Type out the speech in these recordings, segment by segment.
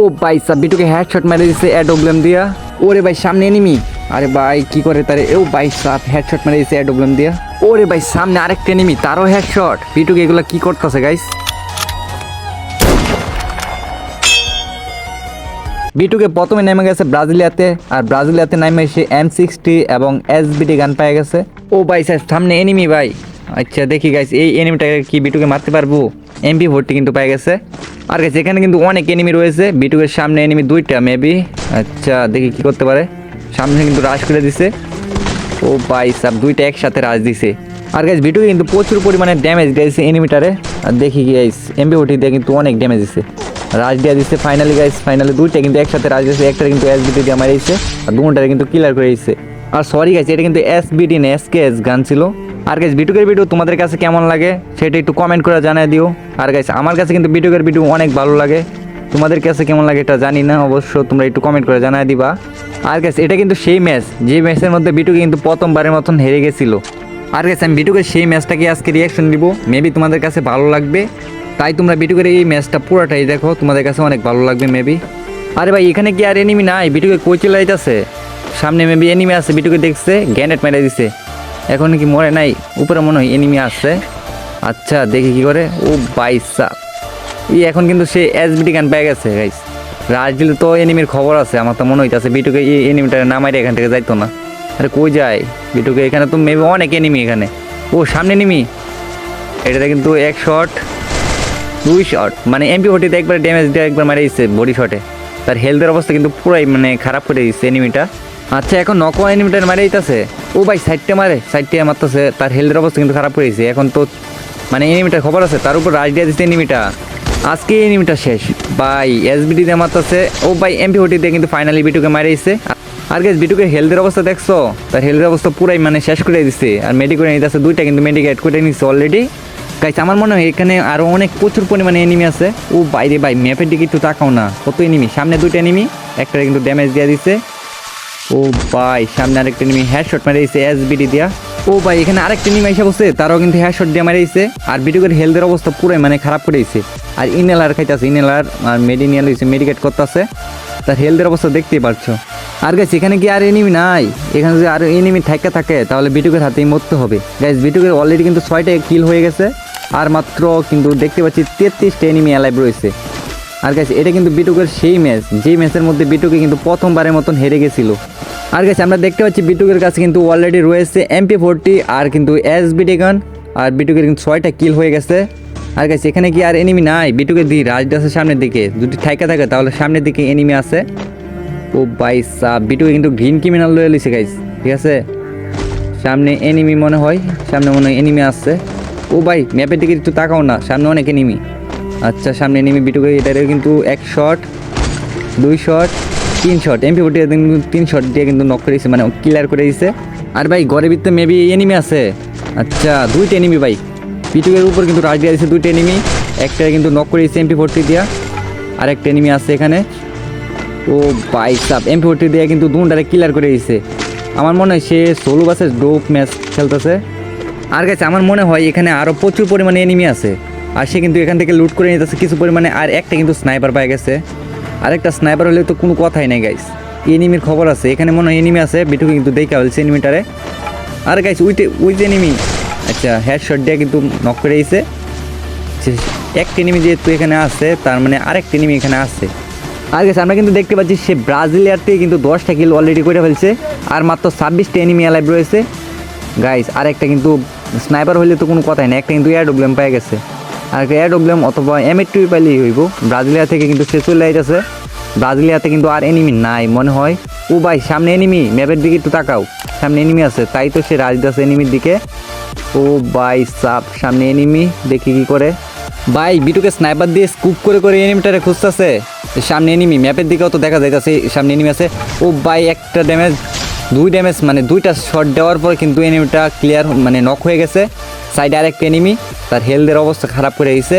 ও ভাই sub বিটুকে headshot মেরে দিছে অ্যাডোগ্লেম দিয়া। ওরে ভাই, সামনে এনিমি আরে ভাই, কি করে তারে? ও ভাই, সাব হেডশট মেরে দিছে অ্যাডোগ্লেম দিয়া। ওরে ভাই, সামনে আরেকটা এনিমি তারও হেডশট বিটুকে এগুলা কি করতেছে গাইস বিটুকে প্রথমে নেমে গেছে ব্রাজিলিয়াতে, আর ব্রাজিলিয়াতে নেমে সে এম সিক্সটি এবং এস বিটি গান পেয়ে গেছে। ও ভাই, স্যার, সামনে এনিমি ভাই। আচ্ছা দেখি গাইস এই এনিমিটাকে কি বিটুকে মারতে পারব? এমপি ভর্তি কিন্তু পেয়ে গেছে। আর গাইস এখানে কিন্তু অনেক এনিমি রয়েছে। বিটুকের সামনে এনিমি দুইটা মেবি আচ্ছা দেখি কি করতে পারে। সামনে কিন্তু রাশ করে দিছে। ও ভাই সাব, দুইটা একসাথে রাজ দিছে। আর গাইস বিটুকে কিন্তু প্রচুর পরিমাণে ড্যামেজ দিয়েছে এনিমিটারে আর দেখি গাইস এমবি ওটি দিয়ে কিন্তু অনেক ড্যামেজ দিছে। রাজ দিয়া দিচ্ছে ফাইনালি গাইস ফাইনালি দুইটা কিন্তু একসাথে রাজ দিয়েছে একটা কিন্তু এস এসবিটি দিয়ে মারিয়েছে আর দুটারে কিন্তু কিলার করে দিচ্ছে আর সরি গাইস এটা কিন্তু এস এসবিডি না এসকেএস গান ছিল। আর গাইস বিটুকের ভিডিও তোমাদের কাছে কেমন লাগে সেটা একটু কমেন্ট করে জানিয়ে দিও। আর গাইস আমার কাছে কিন্তু বিটুকের ভিডিও অনেক ভালো লাগে। তোমাদের কাছে কেমন লাগে এটা জানি না, অবশ্য তোমরা একটু কমেন্ট করে জানাই দিবা। আর গেছে এটা কিন্তু সেই ম্যাচ যে ম্যাচের মধ্যে বিটুকে কিন্তু প্রথমবারের মতন হেরে গেছিল। আর গেছে আমি বিটুকের সেই ম্যাচটাকে আজকে রিয়াকশন দিব। মেবি তোমাদের কাছে ভালো লাগবে। তাই তোমরা বিটুকের এই ম্যাচটা পুরোটাই দেখো, তোমাদের কাছে অনেক ভালো লাগবে মেবি আরে ভাই, এখানে কি আর এনিমি নাই? বিটুকে কই চলে যাইতেছে? সামনে মেবি এনিমি আছে বিটুকে দেখছে গ্যানেট মেরে দিছে। এখন কি মরে নাই? উপরে মনে হয় এনিমি আসছে আচ্ছা দেখি কি করে? ও বাইসা ই, এখন কিন্তু সে এসবিটি গান পেয়ে গেছে গাইস রাজদিল তো এনিমির খবর আছে? আমার তো মনে হইতাছে বিটুকে এই এনিমিটা না মাইরে এখান থেকে যাইতো না। আরে কই যায়? বিটুকে এখানে তো মেবি অনেক এনিমি এখানে। ও, সামনে এনিমি এটাতে কিন্তু এক শট দুই শট মানে এমপি ফোর্টিতে একবার ড্যামেজ দিয়ে একবার মারে দিচ্ছে বডি শটে তার হেলথের অবস্থা কিন্তু পুরাই মানে খারাপ করে দিচ্ছে এনিমিটা আচ্ছা এখন নক এনিমিটার মারে দিতেছে ও ভাই সাইডটা মারে সাইডটা মারতেছে, তার হেলথের অবস্থা কিন্তু খারাপ দিচ্ছে এখন তো মানে এনিমিটার খবর আছে, তার উপর রাজ দিয়ে দিচ্ছে এনিমিটা আজকে এনিমিটা শেষ। ভাই এসবিডি দিয়ে মারতেছে। ও ভাই এমপি ফোর্টি দিয়ে কিন্তু ফাইনালি বিটুকে মারে দিচ্ছে আর গেছ বিটুকে হেলথের অবস্থা দেখছ? তার হেলথের অবস্থা পুরাই মানে শেষ করে দিচ্ছে আর মেডি করে নিতেছে দুইটা কিন্তু মেডিকেট করে নিচ্ছে অলরেডি গাইছে আমার মনে হয় এখানে আরও অনেক প্রচুর পরিমাণে এনিমি আছে। ও বাইরে ভাই ম্যাপের দিকে একটু তাকাও না। কত এনিমি সামনে দুইটা এনিমি একটা কিন্তু ড্যামেজ দিয়ে দিচ্ছে ও ভাই, সামনে আরেকটা এনিমি হ্যাড শট মেরে দিচ্ছে এসবিডি দিয়া। ও ভাই, এখানে আরেকটা এনিমি এসে বসে তারাও কিন্তু হ্যাড শট দিয়ে মেরে দিচ্ছে আর বিটুকের হেলথের অবস্থা পুরো মানে খারাপ করে দিচ্ছে আর ইনেলার খাইতেছে ইনেলার আর মেডি নিয়ে লইছে মেডিকেট করতেছে। তার হেলথের অবস্থা দেখতেই পারছ। আর গাইস এখানে কি আর এনিমি নাই? এখানে যদি আর এনিমি থাকে থাকে, তাহলে বিটুকের হাতেই মরতে হবে। গাইস বিটুকের অলরেডি কিন্তু ছয়টা কিল হয়ে গেছে। আর মাত্র কিন্তু দেখতে পাচ্ছি তেত্রিশটা এনিমি অ্যালাইভ রয়েছে। আর গাইস এটা কিন্তু বিটুকের সেই ম্যাচ যেই ম্যাচের মধ্যে বিটুকে কিন্তু প্রথমবারের মতন হেরে গেছিল। আর গাইস আমরা দেখতে পাচ্ছি বিটুকের কাছে কিন্তু অলরেডি রয়েছে এমপি ফোরটি আর কিন্তু এস বিটি গান আর বিটুকের কিন্তু ছয়টা কিল হয়ে গেছে। আর গাইস এখানে কি আর এনিমি নাই? বিটুকের দি রাজদাসের সামনের দিকে। যদি ঠাইকা থাকে, তাহলে সামনের দিকে এনিমি আছে। ও ভাই সাহ বিটুকে কিন্তু গ্রিন ক্রিমিনাল লয়ে লিছে গাইস ঠিক আছে? সামনে এনিমি মনে হয়, সামনে মনে হয় এনিমি আসছে ও ভাই ম্যাপের দিকে একটু তাকাও না, সামনে অনেক এনিমি আচ্ছা সামনে এনিমি বিটুকে এটারে কিন্তু এক শট দুই শট তিন শট এমপি ফোর্টি তিন শট দিয়ে কিন্তু নক করে দিয়েছে মানে ক্লিয়ার করে দিয়েছে। আর ভাই, ঘরের ভিতরে মেবি এনিমি আছে। আচ্ছা দুইটা এনিমি ভাই। পিটুকের উপর কিন্তু রাজ দিয়ে দিয়েছে দুইটা এনিমি একটা কিন্তু নক করে দিয়েছে এমপি ফোর্টি দিয়া। আর একটা এনিমি আছে এখানে। ও ভাই সাব এমপি ফোর্টি দিয়ে কিন্তু দুটারে ক্লিয়ার করে দিয়েছে। আমার মনে হয় সে সোলো বাসের ডোপ ম্যাচ খেলতেছে। আর গেছে আমার মনে হয় এখানে আরও প্রচুর পরিমাণে এনিমি আছে। আর সে কিন্তু এখান থেকে লুট করে নিতেছে কিছু পরিমাণে, আর একটা কিন্তু স্নাইপার পাই গেছে। আরেকটা স্নাইপার হলে তো কোনো কথাই নেই গাইস এনিমির খবর আছে। এখানে মনে হয় এনিমি আছে বিটুকে কিন্তু দেখা হয়েছে এনিমিটারে আর গাইস উইতে উই যে এনিমি আচ্ছা হেড শট দিয়ে কিন্তু নক করে দিয়েছে। একটা এনিমি যেহেতু এখানে আছে, তার মানে আরেকটা এনিমি এখানে আছে। আর গেছে আমরা কিন্তু দেখতে পাচ্ছি সে ব্রাজিলিয়ারতে কিন্তু দশটা কিল অলরেডি করে ফেলছে, আর মাত্র ছাব্বিশটা এনিমি অ্যালাইভ রয়েছে। গাইস আর একটা কিন্তু স্নাইপার হলে তো কোনো কথাই না একটা কিন্তু এয়ার ডব্লিউএম পেয়ে গেছে। আর এয়ার ডব্লিউএম অথবা এম এ টুই পাইলেই হইব। ব্রাজিলিয়া থেকে কিন্তু সে চলে যাইতেছে ব্রাজিলিয়াতে কিন্তু আর এনিমি নাই, মনে হয়। ও ভাই, সামনে এনিমি ম্যাপের দিকে একটু তাকাও। সামনে এনিমি আছে, তাই তো সে রাজদাস এনিমির দিকে। ও ভাই সাপ সামনে এনিমি দেখি কি করে। ভাই বিটুকে স্নাইপার দিয়ে স্কুপ করে করে এনিমিটারে খুঁজতেছে। সামনে এনিমি ম্যাপের দিকেও তো দেখা যাইতেছে, সামনে এনিমি আছে। ও ভাই, একটা ড্যামেজ দুই ড্যামেজ মানে দুইটা শট দেওয়ার পর কিন্তু এনিমিটা ক্লিয়ার মানে নক হয়ে গেছে। সাইডে আরেকটা এনিমি তার হেলথের অবস্থা খারাপ করে দিয়েছে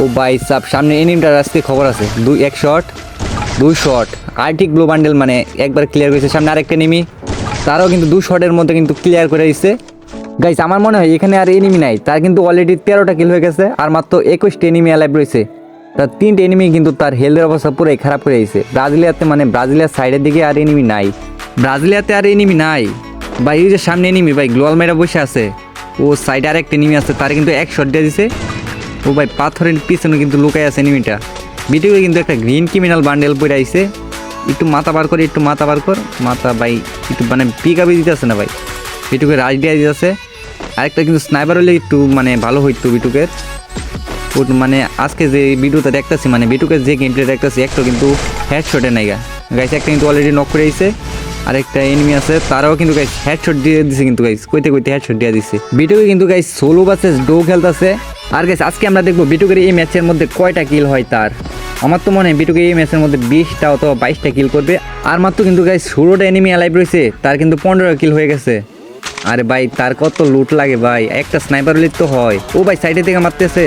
ও ভাই সাপ সামনে এনিমিটার আসতে খবর আছে। দুই, এক শট দুই শট আর্টিক ব্লু বান্ডেল মানে একবার ক্লিয়ার করেছে, সামনে আরেকটা এনিমি তারাও কিন্তু দু শটের মধ্যে কিন্তু ক্লিয়ার করে দিচ্ছে গাইস আমার মনে হয় এখানে আর এনিমি নাই। তার কিন্তু অলরেডি তেরোটা কিল হয়ে গেছে, আর মাত্র একুশটা এনিমি অ্যালাইভ রয়েছে। তার তিনটে এনিমি কিন্তু তার হেলথের অবস্থা পুরাই খারাপ করে দিয়েছে ব্রাজিলিয়াতে মানে ব্রাজিলিয়ার সাইডের দিকে আর এনিমি নাই। ব্রাজিলিয়াতে আর এনিমি নাই। ভাই যে সামনে এনিমি ভাই, গ্লোয়াল মেরা বসে আছে। ও সাইডে আরেকটা এনিমি আছে, তার কিন্তু এক শট দিয়ে দিছে। ও ভাই, পাথরের পিছনে কিন্তু লুকাই আছে এনিমিটা ভিডিওতে কিন্তু একটা গ্রিন ক্রিমিনাল বান্ডেল পরে আইছে। একটু মাথা বার করে, একটু মাথা বার কর। মাথা ভাই, একটু মানে পিক আপে দিতেছে না ভাই। বিটুকে রাজ দিয়ে দিতেছে। আরেকটা কিন্তু স্নাইপার হলে একটু মানে ভালো হইতো বিটুকের ও মানে আজকে যে ভিডিওটা দেখতেছি মানে বিটুকে যে গেম প্লে দেখতেছি একটা কিন্তু হেডশটে নাই গা। গাইছে একটা কিন্তু অলরেডি নক করে দিছে। আরেকটা এনিমি আছে, তারাও কিন্তু গাইস হেডশট দিয়ে দিছে কিন্তু গাইস কইতে কইতে হেডশট দিয়ে দিছে। বিটুকে কিন্তু গাইস সোলো বাসে ডো খেলতেছে। আর গাইস আজকে আমরা দেখব বিটুকের এই ম্যাচের মধ্যে কয়টা কিল হয় তার। আমার তো মনে হয় বিটুকে এই ম্যাচের মধ্যে বিশটা অথবা বাইশটা কিল করবে। আর মাত্র কিন্তু গাইস ষোলোটা এনিমি অ্যালাইভ রয়েছে, তার কিন্তু পনেরো কিল হয়ে গেছে। আরে ভাই, তার কত লুট লাগে ভাই, একটা স্নাইপার লিট তো হয়। ও ভাই সাইডে থেকে মারতেছে।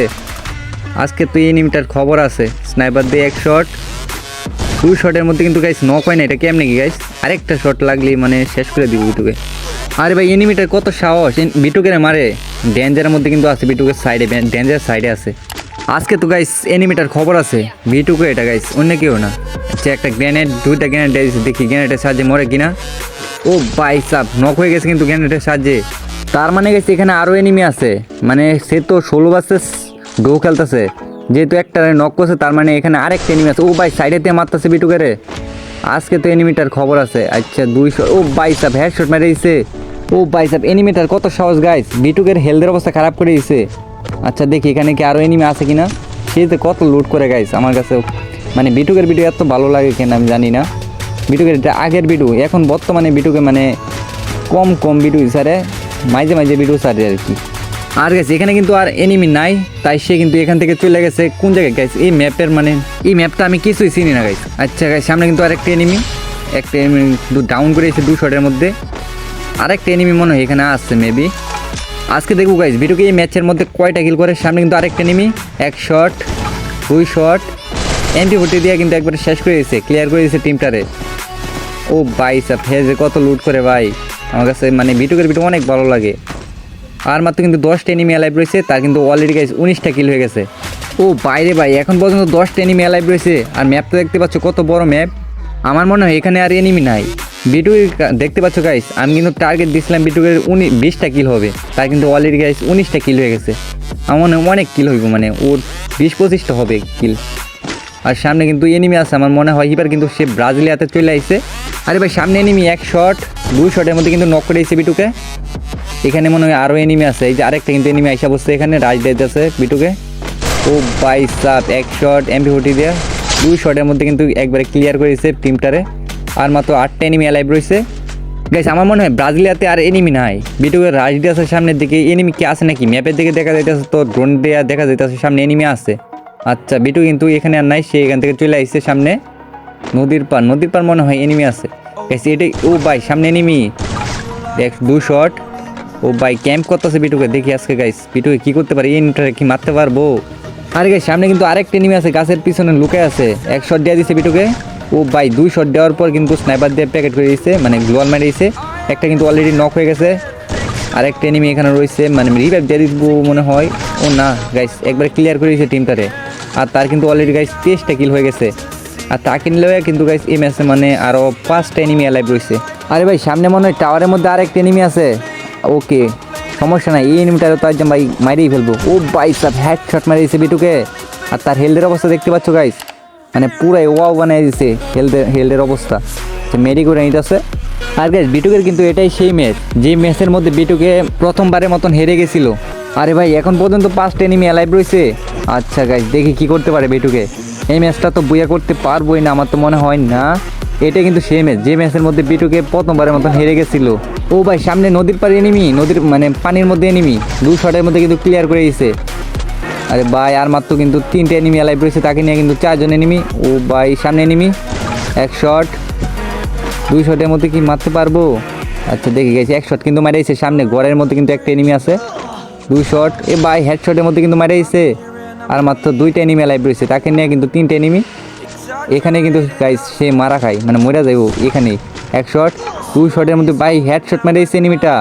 আজকে তো এনিমিটার খবর আছে স্নাইপার দিয়ে এক শট দুই শটের মধ্যে কিন্তু গাইস নক হয় না, এটা কেমনে কি গাইস আরেকটা শট লাগলেই মানে শেষ করে দিব বিটুকে আরে ভাই এনিমিটার কত সাহস। বিটুকে মারে। ডেঞ্জারের মধ্যে কিন্তু আছে বিটুকের সাইডে ডেঞ্জার সাইডে আছে। আজকে তো গাইস এনিমিটার খবর আছে। বিটুকে এটা গাইস অন্য কেউ না। যে একটা গ্রেনেড দুইটা গ্রেনেড দেখি গ্রেনেডের সাহায্যে মরে কিনা। ও বাই সাপ নক হয়ে গেছে কিন্তু গ্রেনেডের সাহায্যে। তার মানে গেছে এখানে আরও এনিমি আছে। মানে সে তো ষোলো বাসে ডো খেলতেছে। যেহেতু একটা নক করছে, তার মানে এখানে আরেকটা এনিমি আছে। ও ভাই সাইডে সাইডেতে মারতেছে বিটুকে আজকে তো এনিমিটার খবর আছে। আচ্ছা দুইশো ও বাইসাপ হ্যাড শট মেরে দিছে। ও বাইসাপ এনিমিটার কত সহজ গাইস বিটুকের হেলথের অবস্থা খারাপ করে দিছে। আচ্ছা দেখি, এখানে কি আরও এনিমি আছে কিনা? সে তো কত লুট করে গাইস আমার কাছে। মানে বিটুকের ভিডিও এত ভালো লাগে কেন আমি জানি না। বিটুকের এটা আগের ভিডিও এখন বর্তমানে বিটুকে মানে কম কম ভিডিও স্যারে মাঝে মাঝে ভিডিও সারে আর কি। আর গেছে এখানে কিন্তু আর এনিমি নাই, তাই সে কিন্তু এখান থেকে চলে গেছে। কোন জায়গায়? গাইছে এই ম্যাপের মানে এই ম্যাপটা আমি কিছুই চিনি না গাইছে আচ্ছা গাইছে সামনে কিন্তু আরেকটা এনিমি একটা এনিমি ডাউন করে এসে দু শটের মধ্যে। আরেকটা এনিমি মনে হয় এখানে আসছে মেবি আজকে দেখব গাইজ ভিডিওকে এই ম্যাচের মধ্যে কয়টা কিল করে। সামনে কিন্তু আরেকটা এনিমি এক শট দুই শট এমপি ফোর্টি দিয়ে কিন্তু একবারে শেষ করে দিয়েছে ক্লিয়ার করে দিয়েছে টিমটারে ও ভাই সাব হেজে কত লুট করে ভাই। আমার কাছে মানে ভিটুকের ভিডিও অনেক ভালো লাগে। আর মাত্র কিন্তু দশটা এনিমি অ্যালাইভ রয়েছে তার কিন্তু অলরেডি গাইস উনিশটা কিল হয়ে গেছে। ও বাইরে ভাই, এখন পর্যন্ত দশটা এনিমি অ্যালাইভ রয়েছে, আর ম্যাপটা দেখতে পাচ্ছ কত বড় ম্যাপ আমার মনে হয় এখানে আর এনিমি নাই। বিটু দেখতে পাচ্ছ গাইস আমি কিন্তু টার্গেট দিয়েছিলাম বিটুকের উনি বিশটা কিল হবে তার কিন্তু অলরেডি গাইস উনিশটা কিল হয়ে গেছে। আমার মনে অনেক কিল হইব মানে ওর বিশ পঁচিশটা হবে কিল আর সামনে কিন্তু এনিমি আছে, আমার মনে হয় এবার কিন্তু সে ব্রাজিলিয়াতে চলে আইছে। আরে ভাই, সামনে এনিমি এক শট দুই শটের মধ্যে কিন্তু নক করে দিয়েছে বিটুকে এখানে মনে হয় আরও এনিমি আছে। এই যে আরেকটা কিন্তু এনিমি আইসা বসছে এখানে, রাজ দিতেছে বিটুকে। ও বাই সাপ এক শট এমপি ফোর্টি দিয়ে। দুই শটের মধ্যে কিন্তু একবারে ক্লিয়ার করে দিয়েছে টিমটারে আর মাত্র আটটা এনিমি অ্যালাইভ রয়েছে। গাইস আমার মনে হয় ব্রাজিলিয়াতে আর এনিমি নাই। বিটুকে রাজ দিয়েছে সামনের দিকে এনিমি কি আছে নাকি? ম্যাপের দিকে দেখা যাইতেছে তো ড্রোন দেওয়া দেখা যাইতেছে সামনে এনিমি আছে। আচ্ছা বিটু কিন্তু এখানে আর নাই, সে এখান থেকে চলে আসছে সামনে। নদীর পার নদীর পার মনে হয় এনিমি আছে। গাইস এটাই, ও ভাই, সামনে এনিমি দেখ দু শট ও ভাই ক্যাম্প করতেছে বিটুকে। দেখি আজকে গাইস বিটুকে কি করতে পারে? এই নিটারে কি মারতে পারব? আরে গাইস সামনে কিন্তু আরেকটা এনিমি আছে, গাছের পিছনে লুকে আছে। এক শট দিয়ে দিছে বিটুকে। ও ভাই, দুই শট দেওয়ার পর কিন্তু স্নাইপার দিয়ে প্যাকেট করে দিয়েছে মানে গ্লোয়াল মেরে দিয়েছে একটা কিন্তু অলরেডি নক হয়ে গেছে। আর একটা এনিমি এখানে রয়েছে মানে রিভাইভ দিয়ে দিব মনে হয়। ও না গাইস একবার ক্লিয়ার করে দিয়েছে টিমটারে আর তার কিন্তু অলরেডি গাইস তেইশটা কিল হয়ে গেছে। আর তাকে নিলেও কিন্তু গাইস এই ম্যাচে মানে আরও পাঁচটা এনিমি অ্যালাইভ রয়েছে। আরে ভাই, সামনে মনে হয় টাওয়ারের মধ্যে আরেকটা এনিমি আছে। ওকে সমস্যা নাই, এই এনিমিটারও তো একদম ভাই মাইরেই ফেলব। ও ভাই সব হ্যাড শট মারিয়ে দিয়েছে বিটুকে। আর তার হেলথের অবস্থা দেখতে পাচ্ছ গাইস মানে পুরাই ওয়াও বানিয়ে দিছে হেলথের হেলথের অবস্থা। সে মেরি করে নিতেছে। আর গাইস বিটুকের কিন্তু এটাই সেই ম্যাচ যে ম্যাচের মধ্যে বিটুকে প্রথমবারের মতন হেরে গেছিল। আরে ভাই, এখন পর্যন্ত পাঁচটা এনিমি অ্যালাইভ রয়েছে। আচ্ছা গাইস দেখি কি করতে পারে বিটুকে। এই ম্যাচটা তো বুয়া করতে পারবোই না, আমার তো মনে হয় না। এটা কিন্তু সেই ম্যাচ যে ম্যাচের মধ্যে বিটুকে প্রথমবারের মতন হেরে গেছিল। ও ভাই, সামনে নদীর পাড়ে এনিমি, নদীর মানে পানির মধ্যে এনিমি। দু শটের মধ্যে কিন্তু ক্লিয়ার করে দিয়েছে আরে ভাই, আর মাত্র কিন্তু তিনটে এনিমি অ্যালাইভ রয়েছে, তাকে নিয়ে কিন্তু চারজন এনিমি ও ভাই, সামনে এনিমি এক শট দুই শটের মধ্যে কি মারতে পারব? আচ্ছা দেখে গেছি এক শট কিন্তু মারাইছে সামনে ঘরের মধ্যে কিন্তু একটা এনিমি আছে। দুই শট এ ভাই হেড শটের মধ্যে কিন্তু মারাইছে আর মাত্র দুইটা এনিমি লাইভ রয়েছে, তাকে নিয়ে কিন্তু তিনটে এনিমি এখানে কিন্তু গাইস সে মারা খায় মানে মরা যাইব, এখানেই। এক শট টু শটের মধ্যে ভাই হেড শট মারাইছে এনিমিটা।